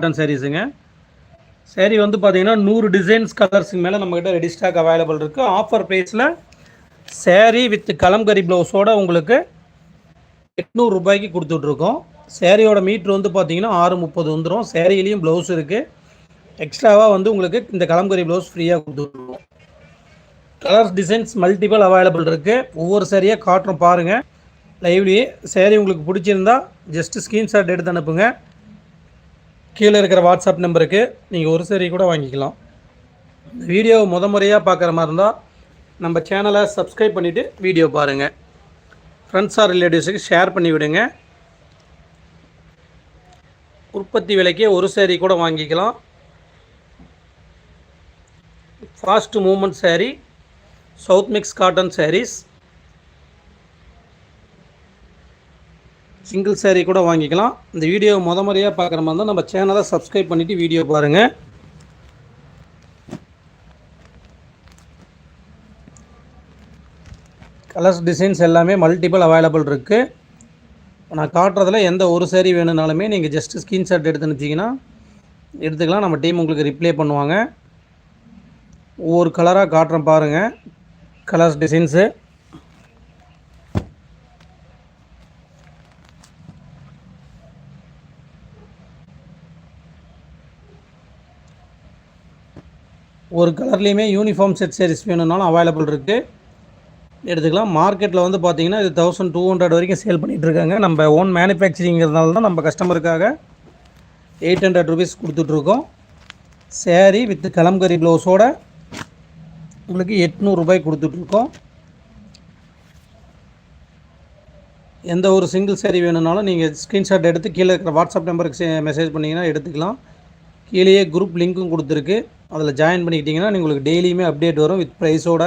Cotton சாரீஸுங்க sari வந்து பார்த்தீங்கன்னா நூறு டிசைன்ஸ் கலர்ஸுக்கு மேலே நம்மக்கிட்ட ரெடி ஸ்டாக் அவைலபிள் இருக்குது ஆஃபர் ப்ரைஸில் சேரீ வித் கலம்கரி ப்ளவுஸோடு உங்களுக்கு எட்நூறு ரூபாய்க்கு கொடுத்துட்ருக்கோம். சேரீயோட மீட்ரு வந்து பார்த்தீங்கன்னா ஆறு முப்பது வந்துடும் சேரீலேயும் ப்ளவுஸ் இருக்குது எக்ஸ்ட்ராவாக வந்து உங்களுக்கு இந்த கலம்கரி ப்ளவுஸ் ஃப்ரீயாக கொடுத்துட்ருக்கோம். கலர்ஸ் டிசைன்ஸ் மல்டிபிள் அவைலபிள் இருக்குது ஒவ்வொரு சேரீயாக காட்டுறோம் பாருங்கள் லைவ்லேயே சேரீ உங்களுக்கு பிடிச்சிருந்தா ஜஸ்ட்டு ஸ்க்ரீன்ஷாட் எடுத்து அனுப்புங்க. கீழே இருக்கிற வாட்ஸ்அப் நம்பருக்கு நீங்கள் ஒரு சேரீ கூட வாங்கிக்கலாம். இந்த வீடியோவை முத முறையாக பார்க்குற மாதிரி இருந்தால் நம்ம சேனலை சப்ஸ்கிரைப் பண்ணிவிட்டு வீடியோ பாருங்கள் ஃப்ரெண்ட்ஸ் ஆர் ரிலேட்டிவ்ஸுக்கு ஷேர் பண்ணி விடுங்க. உற்பத்தி விலைக்கே ஒரு சேரீ கூட வாங்கிக்கலாம். Fast moment sari south mix cotton saris single sari கூட வாங்கிக்கலாம். இந்த வீடியோ முத முறையாக பார்க்குற மாதிரி இருந்தால் நம்ம சேனலை சப்ஸ்கிரைப் பண்ணிவிட்டு வீடியோ பாருங்கள் கலர்ஸ் டிசைன்ஸ் எல்லாமே மல்டிபிள் அவைலபிள் இருக்குது நான் காட்டுறதுல எந்த ஒரு சேரீ வேணுனாலுமே நீங்கள் ஜஸ்ட்டு ஸ்க்ரீன்ஷாட் எடுத்து அனுப்பிச்சிங்கன்னா எடுத்துக்கலாம். நம்ம டீம் உங்களுக்கு ரிப்ளை பண்ணுவாங்க. ஒவ்வொரு கலராக காட்டுறேன் பாருங்கள் கலர்ஸ் டிசைன்ஸு ஒரு கலர்லேயுமே யூனிஃபார்ம் செட் சாரீஸ் வேணும்னாலும் அவைலபிள் இருக்குது எடுத்துக்கலாம். மார்க்கெட்டில் வந்து பார்த்தீங்கன்னா இது தௌசண்ட் டூ ஹண்ட்ரட் வரைக்கும் சேல் பண்ணிகிட்ருக்காங்க நம்ம ஓன் மேனுஃபேக்சரிங்கிறதுனால தான் நம்ம கஸ்டமருக்காக எயிட் ஹண்ட்ரட் ருபீஸ் கொடுத்துட்ருக்கோம் சேரீ வித் கலம்கரி ப்ளவுஸோட உங்களுக்கு எட்நூறுபாய் கொடுத்துட்ருக்கோம் எந்த ஒரு சிங்கிள் சேரீ வேணும்னாலும் நீங்கள் ஸ்க்ரீன்ஷாட் எடுத்து கீழே இருக்கிற வாட்ஸ்அப் நம்பருக்கு மெசேஜ் பண்ணிங்கன்னா எடுத்துக்கலாம். கீழேயே குரூப் லிங்க்கும் கொடுத்துருக்கு. அதில் ஜாயின் பண்ணிக்கிட்டிங்கன்னா உங்களுக்கு டெய்லியுமே அப்டேட் வரும் வித் ப்ரைஸோட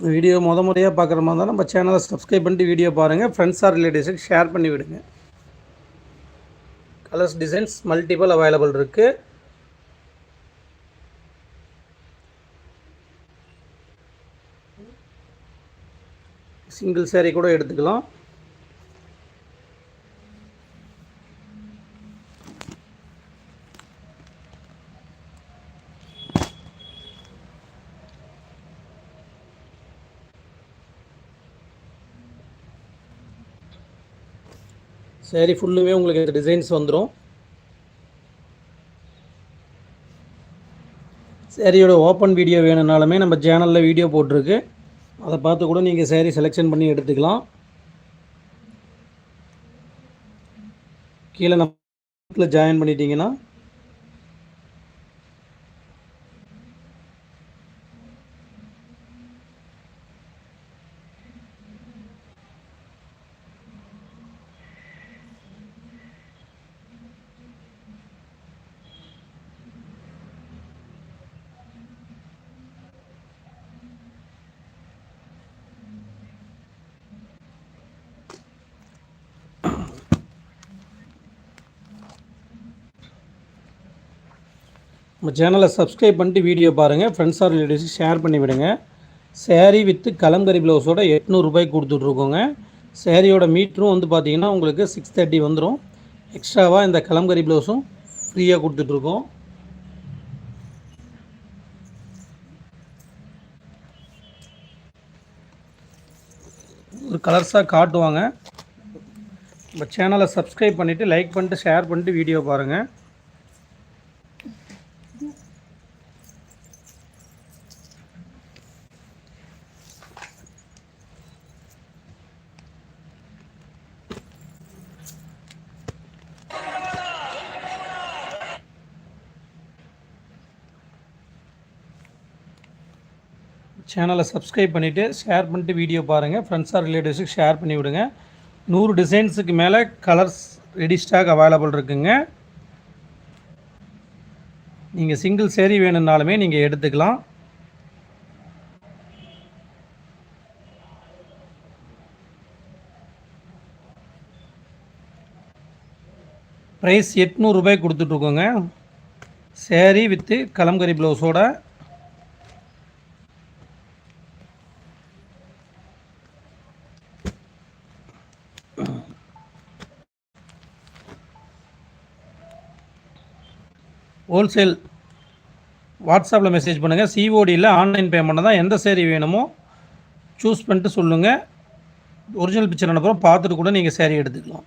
வீடியோ முத முறையாக பார்க்குற மாதிரி இருந்தால் நம்ம சேனலை சப்ஸ்கிரைப் பண்ணிட்டு வீடியோ பாருங்கள் ஃப்ரெண்ட்ஸ் ஆர் ரிலேட்டிவ்ஸுக்கு ஷேர் பண்ணி விடுங்க. கலர்ஸ் டிசைன்ஸ் மல்டிபிள் அவைலபிள் இருக்குது சிங்கிள் சேரீ கூட எடுத்துக்கலாம். சேரீ ஃபுல்லுமே உங்களுக்கு இந்த டிசைன்ஸ் வந்துடும் சேரீயோட ஓப்பன் வீடியோ வேணும்னாலுமே நம்ம சேனலில் வீடியோ போட்டிருக்கு. அதை பார்த்து கூட நீங்கள் சேரீ செலெக்ஷன் பண்ணி எடுத்துக்கலாம். கீழே நம்ம ஜாயின் பண்ணிட்டீங்கன்னா நம்ம சேனலை சப்ஸ்கிரைப் பண்ணிட்டு வீடியோ பாருங்கள் ஃப்ரெண்ட்ஸ் ஆர் ரிலேட்டிவ்ஸுக்கு ஷேர் பண்ணி விடுங்க. சேரீ வித்து கலங்கரி ப்ளவுஸோட எட்நூறுபாய்க்கு கொடுத்துட்ருக்கோங்க சேரீயோட மீட்டரும் வந்து பார்த்தீங்கன்னா உங்களுக்கு சிக்ஸ் தேர்ட்டி வந்துடும் எக்ஸ்ட்ராவாக இந்த கலங்கரி ப்ளவுஸும் ஃப்ரீயாக கொடுத்துட்ருக்கோம் ஒரு கலர்ஸாக காட்டுவாங்க. நம்ம சேனலை சப்ஸ்கிரைப் பண்ணிவிட்டு லைக் பண்ணிட்டு ஷேர் பண்ணிட்டு வீடியோ பாருங்கள் சேனலை சப்ஸ்கிரைப் பண்ணிவிட்டு ஷேர் பண்ணிட்டு வீடியோ பாருங்கள் ஃப்ரெண்ட்ஸ் ஆர் ரிலேட்டிவ்ஸுக்கு ஷேர் பண்ணி விடுங்க. நூறு டிசைன்ஸுக்கு மேலே கலர்ஸ் ரெடி ஸ்டாக் அவைலபிள் இருக்குங்க. நீங்கள் சிங்கிள் சேரீ வேணும்னாலுமே நீங்கள் எடுத்துக்கலாம். ப்ரைஸ் எட்நூறுபாய் கொடுத்துட்ருக்கோங்க சேரீ வித்து கலம்கரி ப்ளவுஸோட ஹோல்சேல் வாட்ஸ்அப்பில் மெசேஜ் பண்ணுங்கள் சிஓடியில் ஆன்லைன் பேமெண்ட் தான் எந்த சேரீ வேணுமோ சூஸ் பண்ணிட்டு சொல்லுங்கள் ஒரிஜினல் பிக்சர் அனுப்புகிறோம் பார்த்துட்டு கூட நீங்கள் சேரீ எடுத்துக்கலாம்.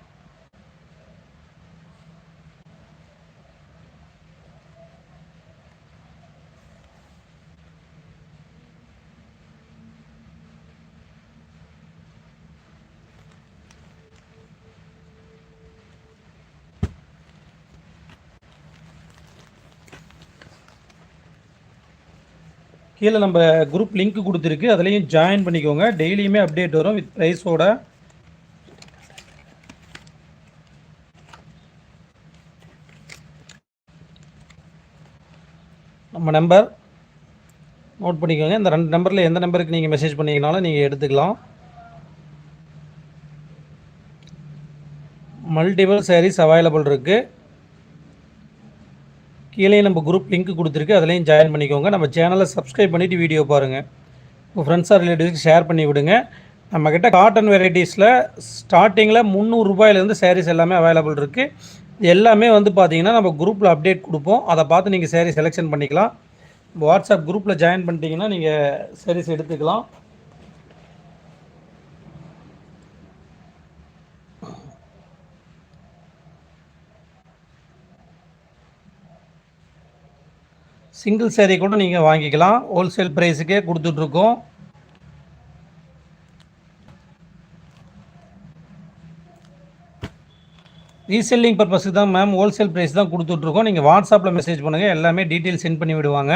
கீழே நம்ம குரூப் லிங்க் கொடுத்துருக்கு. அதுலேயும் ஜாயின் பண்ணிக்கோங்க. டெய்லியுமே அப்டேட் வரும் வித் ப்ரைஸோட நம்ம நம்பர் நோட் பண்ணிக்கோங்க. இந்த ரெண்டு நம்பரில் எந்த நம்பருக்கு நீங்கள் மெசேஜ் பண்ணிங்கனாலும் நீங்கள் எடுத்துக்கலாம். மல்டிபிள் சாரீஸ் அவைலபிள் இருக்குது கீழே நம்ம குரூப் லிங்க் கொடுத்துருக்கு. அதுலேயும் ஜாயின் பண்ணிக்கோங்க. நம்ம சேனலை சப்ஸ்கிரைப் பண்ணிவிட்டு வீடியோ பாருங்கள் உங்கள் ஃப்ரெண்ட்ஸ் ஆர் ரிலேட்டிவ்ஸ்க்கு ஷேர் பண்ணி விடுங்க. நம்மக்கிட்ட காட்டன் வெரைட்டிஸில் ஸ்டார்டிங்கில் முந்நூறுரூபாயிலேருந்து சாரீஸ் எல்லாமே அவைலபிள் இருக்குது எல்லாமே வந்து பார்த்தீங்கன்னா நம்ம குரூப்பில் அப்டேட் கொடுப்போம். அதை பார்த்து நீங்கள் சேரீ செலெக்ஷன் பண்ணிக்கலாம். வாட்ஸ்அப் குரூப்பில் ஜாயின் பண்ணிட்டீங்கன்னா நீங்கள் சேரீஸ் எடுத்துக்கலாம். சிங்கிள் சேரீ கூட நீங்கள் வாங்கிக்கலாம். ஹோல்சேல் ப்ரைஸுக்கே கொடுத்துட்ருக்கோம். ரீசெல்லிங் பர்பஸுக்கு தான் மேம் ஹோல்சேல் ப்ரைஸ் தான் கொடுத்துட்ருக்கோம். நீங்கள் வாட்ஸ்அப்பில் மெசேஜ் பண்ணுங்கள் எல்லாமே டீட்டெயில் சென்ட் பண்ணி விடுவாங்க.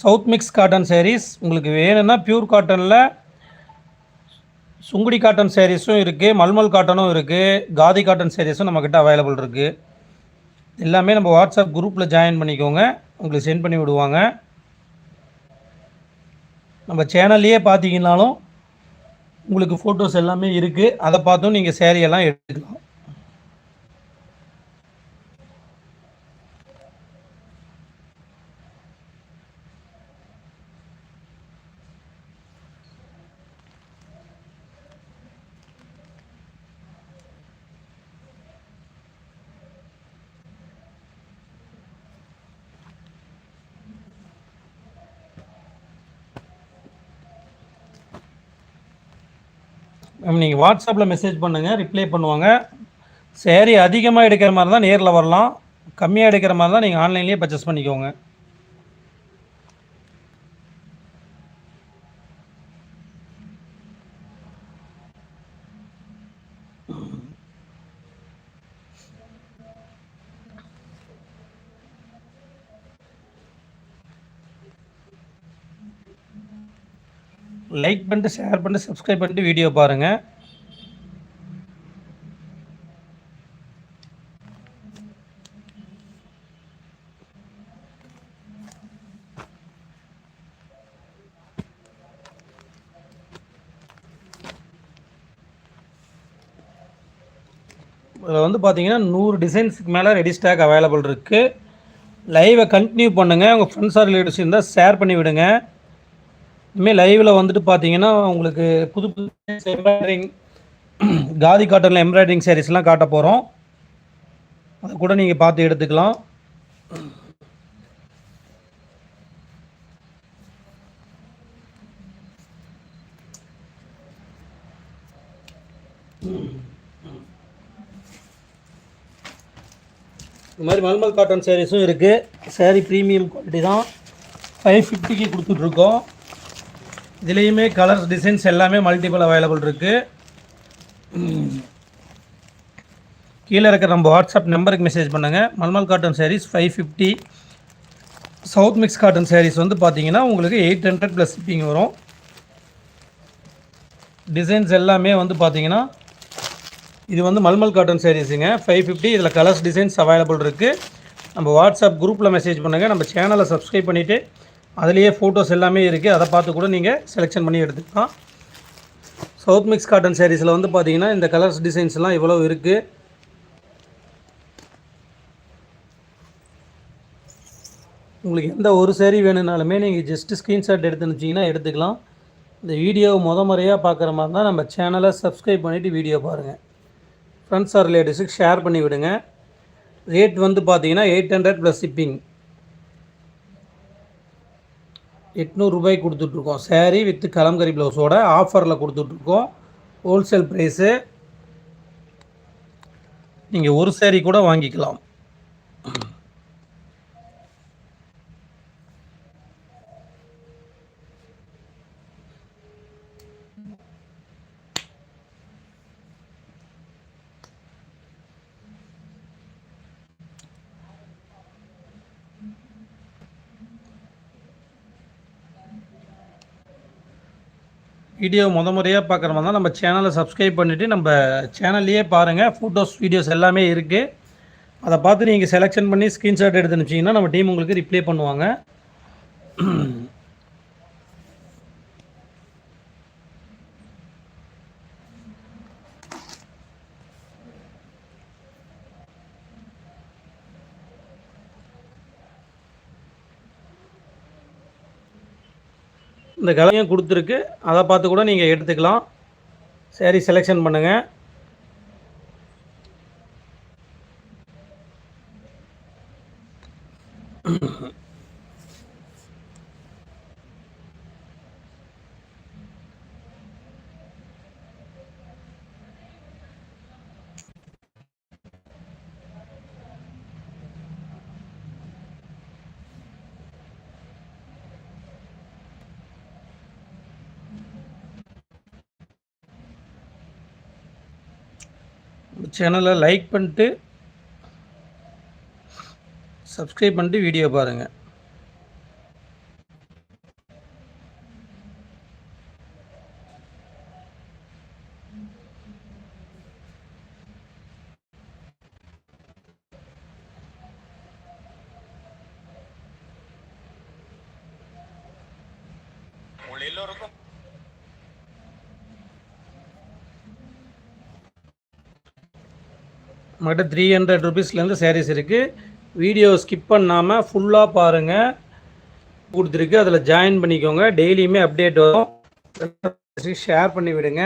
சவுத் மிக்ஸ் காட்டன் சாரீஸ் உங்களுக்கு வேணும்னா பியூர் காட்டனில் சுங்குடி காட்டன் சாரீஸும் இருக்குது மல்மல் காட்டனும் இருக்குது காதி காட்டன் சாரீஸும் நம்மக்கிட்ட அவைலபிள் இருக்குது எல்லாமே நம்ம வாட்ஸ்அப் குரூப்பில் ஜாயின் பண்ணிக்கோங்க. உங்களுக்கு சென்ட் பண்ணி விடுவாங்க. நம்ம சேனல்லையே பார்த்தீங்கன்னாலும் உங்களுக்கு ஃபோட்டோஸ் எல்லாமே இருக்குது அதை பார்த்தும் நீங்கள் சேரீயெல்லாம் எடுத்துக்கலாம் மேம் நீங்கள் வாட்ஸ்அப்பில் மெசேஜ் பண்ணுங்கள் ரிப்ளை பண்ணுவாங்க. சரி அதிகமாக எடுக்கிற மாதிரி தான் நேரில் வரலாம். கம்மியாக எடுக்கிற மாதிரி தான் நீங்கள் ஆன்லைன்லேயே பர்ச்சேஸ் பண்ணிக்கோங்க. லைக் பண்ணிட்டு ஷேர் பண்ணிட்டு சப்ஸ்கிரைப் பண்ணிட்டு வீடியோ பாருங்கள் இதில் வந்து பார்த்தீங்கன்னா நூறு டிசைன்ஸுக்கு மேலே ரெடி ஸ்டாக் அவைலபிள் இருக்குது லைவை கண்டினியூ பண்ணுங்கள் உங்கள் ஃப்ரெண்ட்ஸ் ஆர் ரிலேட்டிவ்ஸ் இருந்தால் ஷேர் பண்ணி விடுங்க. இனிமேல் லைவில் வந்துட்டு பார்த்தீங்கன்னா உங்களுக்கு புது புது எம்ப்ராய்டரிங் காதி காட்டனில் எம்ப்ராய்டரிங் சாரீஸ்லாம் காட்ட போகிறோம் அதை கூட நீங்கள் பார்த்து எடுத்துக்கலாம். இந்த மாதிரி மல்மல் காட்டன் சாரீஸும் இருக்குது சாரீ ப்ரீமியம் குவாலிட்டி தான். ஃபைவ் ஃபிஃப்டிக்கு கொடுத்துட்ருக்கோம் இதுலேயுமே கலர்ஸ் டிசைன்ஸ் எல்லாமே மல்டிபிள் அவைலபிள் இருக்குது கீழே இருக்கிற நம்ம வாட்ஸ்அப் நம்பருக்கு மெசேஜ் பண்ணுங்கள் mulmul cotton saris five fifty south mix cotton saris வந்து பார்த்தீங்கன்னா உங்களுக்கு எயிட் ஹண்ட்ரட் ப்ளஸ் ஷிப்பிங் வரும். டிசைன்ஸ் எல்லாமே வந்து பார்த்தீங்கன்னா இது வந்து மல்மல் காட்டன் சாரீஸுங்க ஃபைவ் ஃபிஃப்டி இதில் கலர்ஸ் டிசைன்ஸ் அவைலபிள் இருக்குது நம்ம வாட்ஸ்அப் குரூப்பில் மெசேஜ் பண்ணுங்கள் நம்ம சேனலை சப்ஸ்கிரைப் பண்ணிவிட்டு அதுலேயே ஃபோட்டோஸ் எல்லாமே இருக்குது அதை பார்த்து கூட நீங்கள் செலெக்ஷன் பண்ணி எடுத்துக்கலாம். சவுத் மிக்ஸ் காட்டன் சாரீஸில் வந்து பார்த்தீங்கன்னா இந்த கலர்ஸ் டிசைன்ஸ்லாம் இவ்வளோ இருக்குது உங்களுக்கு எந்த ஒரு சேரீ வேணுனாலுமே நீங்கள் ஜஸ்ட்டு ஸ்க்ரீன்ஷாட் எடுத்து வச்சிங்கன்னா எடுத்துக்கலாம். இந்த வீடியோவை முத முறையாக பார்க்குற மாதிரி தான் நம்ம சேனலை சப்ஸ்கிரைப் பண்ணிவிட்டு வீடியோ பாருங்கள் ஃப்ரெண்ட்ஸ் ஆர் ரிலேட்டிவ்ஸுக்கு ஷேர் பண்ணி விடுங்க. ரேட் வந்து பார்த்தீங்கன்னா எயிட் ஹண்ட்ரட் ப்ளஸ் ஷிப்பிங் எட்நூறுரூபாய்க்கு கொடுத்துட்ருக்கோம். சேரீ வித் கலம்கரி ப்ளவுஸோட ஆஃபரில் கொடுத்துட்ருக்கோம். ஹோல்சேல் ப்ரைஸு நீங்கள் ஒரு சேரீ கூட வாங்கிக்கலாம். வீடியோ முத முறையாக பார்க்குற மாதிரி தான் நம்ம சேனலை சப்ஸ்கிரைப் பண்ணிவிட்டு நம்ம சேனல்லையே பாருங்கள் ஃபோட்டோஸ் வீடியோஸ் எல்லாமே இருக்குது அதை பார்த்து நீங்கள் செலெக்ஷன் பண்ணி ஸ்க்ரீன்ஷாட் எடுத்து அனுப்பிச்சிங்கன்னா நம்ம டீம் உங்களுக்கு ரிப்ளை பண்ணுவாங்க. இந்த கலையும் கொடுத்துருக்கு. அதை பார்த்து கூட நீங்கள் எடுத்துக்கலாம். சரி செலெக்ஷன் பண்ணுங்கள் சேனலை லைக் பண்ணிட்டு சப்ஸ்கிரைப் பண்ணிட்டு வீடியோ பாருங்கள் எல்லோருக்கும் நம்மகிட்ட த்ரீ ஹண்ட்ரட் ருபீஸ்லேருந்து சாரீஸ் இருக்குது வீடியோ ஸ்கிப் பண்ணாமல் ஃபுல்லாக பாருங்கள் கொடுத்துருக்கு. அதில் ஜாயின் பண்ணிக்கோங்க. டெய்லியுமே அப்டேட் வரும். ஷேர் பண்ணி விடுங்க.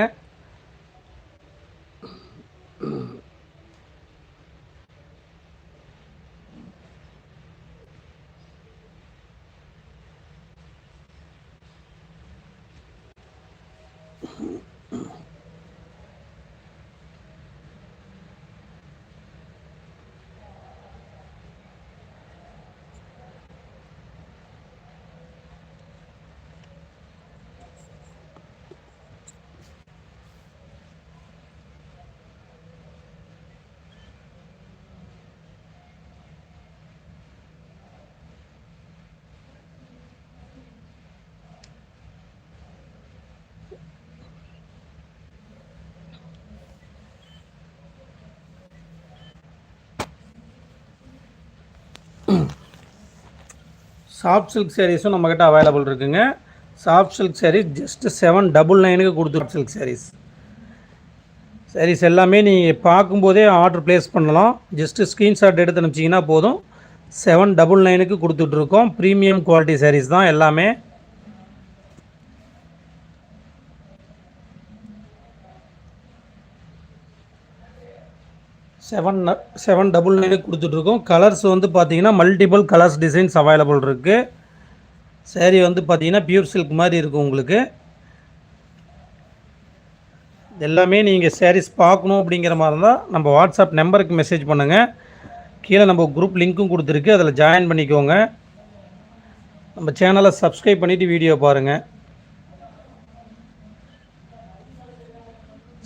சாஃப்ட் சில்க் சாரீஸும் நம்மக்கிட்ட அவைலபிள் இருக்குங்க. Soft silk saris just seven double நைனுக்கு கொடுத்துரு சில்க் சாரீஸ் சாரீஸ் எல்லாமே நீங்கள் பார்க்கும்போதே ஆர்டர் ப்ளேஸ் பண்ணலாம். ஜஸ்ட்டு ஸ்க்ரீன்ஷாட் எடுத்து அனுப்பிச்சிங்கன்னா போதும். செவன் டபுள் நைனுக்கு கொடுத்துட்ருக்கோம் ப்ரீமியம் குவாலிட்டி சாரீஸ் தான் எல்லாமே. செவன் செவன் டபுள் நைனுக்கு கொடுத்துட்ருக்கோம். கலர்ஸ் வந்து பார்த்தீங்கன்னா மல்டிபிள் கலர்ஸ் டிசைன்ஸ் அவைலபிள் இருக்குது சேரீ வந்து பார்த்தீங்கன்னா பியூர் சில்க் மாதிரி இருக்கும் உங்களுக்கு. எல்லாமே நீங்கள் சேரீஸ் பார்க்கணும் அப்படிங்கிற மாதிரி இருந்தால் நம்ம வாட்ஸ்அப் நம்பருக்கு மெசேஜ் பண்ணுங்கள் கீழே நம்ம குரூப் லிங்க்கும் கொடுத்துருக்கு. அதில் ஜாயின் பண்ணிக்கோங்க. நம்ம சேனலை சப்ஸ்கிரைப் பண்ணிவிட்டு வீடியோ பாருங்கள்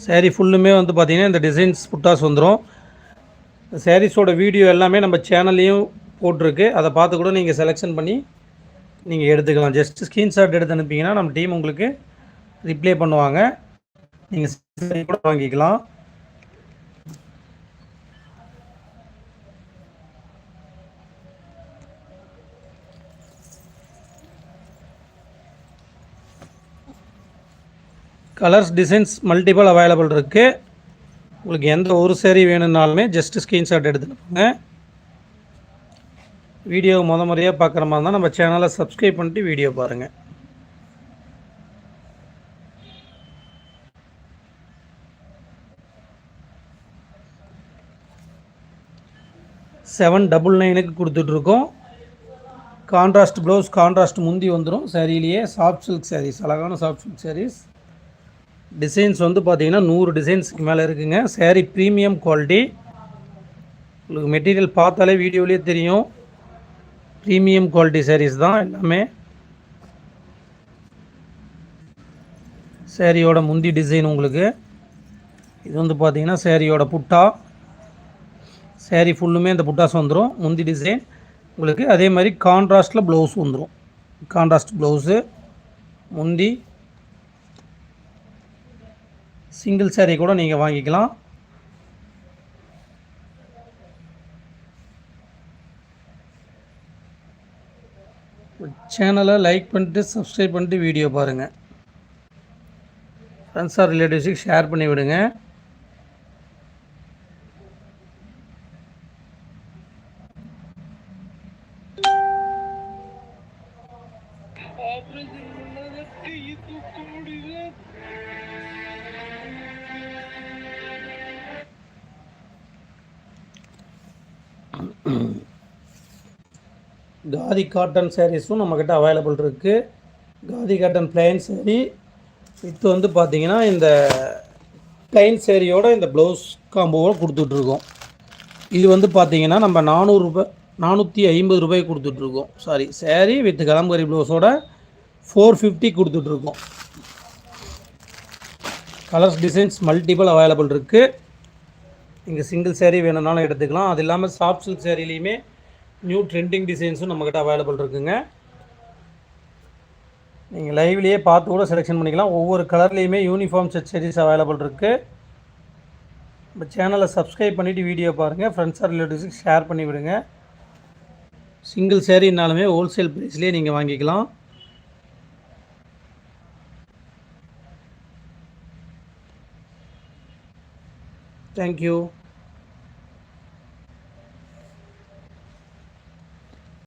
சேரீ ஃபுல்லுமே வந்து பார்த்திங்கன்னா இந்த டிசைன்ஸ் புட்டாஸ் வந்துடும் சேரீஸோட வீடியோ எல்லாமே நம்ம சேனல்லையும் போட்டிருக்கு. அதை பார்த்து கூட நீங்கள் செலெக்ஷன் பண்ணி நீங்கள் எடுத்துக்கலாம். ஜஸ்ட் ஸ்க்ரீன்ஷாட் எடுத்து அனுப்பிங்கன்னா நம்ம டீம் உங்களுக்கு ரிப்ளை பண்ணுவாங்க. நீங்கள் கூட வாங்கிக்கலாம். கலர்ஸ் டிசைன்ஸ் மல்டிபிள் அவைலபிள் இருக்குது உங்களுக்கு எந்த ஒரு சேரீ வேணும்னாலுமே ஜஸ்ட் ஸ்க்ரீன்ஷாட் எடுத்துக்கோங்க. வீடியோ முத முறையாக பார்க்குற மாதிரி இருந்தால் நம்ம சேனலை சப்ஸ்கிரைப் பண்ணிட்டு வீடியோ பாருங்கள் செவன் டபுள் நைனுக்கு கொடுத்துட்ருக்கோம். கான்ட்ராஸ்ட் ப்ளவுஸ் கான்ட்ராஸ்ட் முந்தி வந்துடும் சரியிலேயே சாஃப்ட் சில்க் சாரீஸ் அழகான சாஃப்ட் சில்க் சாரீஸ் டிசைன்ஸ் வந்து பார்த்தீங்கன்னா நூறு டிசைன்ஸ்க்கு மேலே இருக்குங்க. சேரீ ப்ரீமியம் குவாலிட்டி உங்களுக்கு மெட்டீரியல் பார்த்தாலே வீடியோலேயே தெரியும். ப்ரீமியம் குவாலிட்டி சாரீஸ் தான் எல்லாமே. சேரீயோட முந்தி டிசைன் உங்களுக்கு. இது வந்து பார்த்தீங்கன்னா சேரீயோட புட்டா. சேரீ ஃபுல்லுமே இந்த புட்டாஸ் வந்துடும் முந்தி டிசைன் உங்களுக்கு அதே மாதிரி கான்ட்ராஸ்டில் ப்ளவுஸ் வந்துடும் கான்ட்ராஸ்ட் ப்ளவுஸு முந்தி சிங்கிள் சேரீ கூட நீங்கள் வாங்கிக்கலாம். சேனலை லைக் பண்ணிட்டு சப்ஸ்கிரைப் பண்ணிட்டு வீடியோ பாருங்கள் ஃப்ரெண்ட்ஸ் ஆர் ரிலேட்டிவ்ஸுக்கு ஷேர் பண்ணி விடுங்க காதி காட்டன் சாரீஸும் நம்மக்கிட்ட அவைலபிள் இருக்குது khadi cotton plain sari with வந்து பார்த்தீங்கன்னா இந்த பிளைன் சேரீயோட இந்த ப்ளவுஸ் காம்போவோட கொடுத்துட்ருக்கோம் இது வந்து பார்த்தீங்கன்னா நம்ம நானூறுரூபா நானூற்றி ஐம்பது ரூபாய் கொடுத்துட்ருக்கோம் சாரி சேரீ வித் கலம்பரி ப்ளவுஸோட ஃபோர் ஃபிஃப்டி கொடுத்துட்ருக்கோம் கலர்ஸ் டிசைன்ஸ் மல்டிபிள் அவைலபிள் இருக்குது நீங்கள் சிங்கிள் சேரீ வேணும்னாலும் எடுத்துக்கலாம். அது இல்லாமல் சாஃப்ட் சில்க் சேரீலையுமே நியூ ட்ரெண்டிங் டிசைன்ஸும் நம்மக்கிட்ட அவைலபிள் இருக்குங்க. நீங்கள் லைவ்லேயே பார்த்து கூட செலெக்ஷன் பண்ணிக்கலாம். ஒவ்வொரு கலர்லேயுமே யூனிஃபார்ம் செட் சேரீஸ் அவைலபிள் இருக்குது நம்ம சேனலை சப்ஸ்கிரைப் பண்ணிவிட்டு வீடியோ பாருங்கள் ஃப்ரெண்ட்ஸ் ஆர் ரிலேட்டிவ்ஸுக்கு ஷேர் பண்ணி விடுங்க சிங்கிள் சேரீனாலுமே ஹோல்சேல் ப்ரைஸ்லேயே நீங்கள் வாங்கிக்கலாம். Thank you.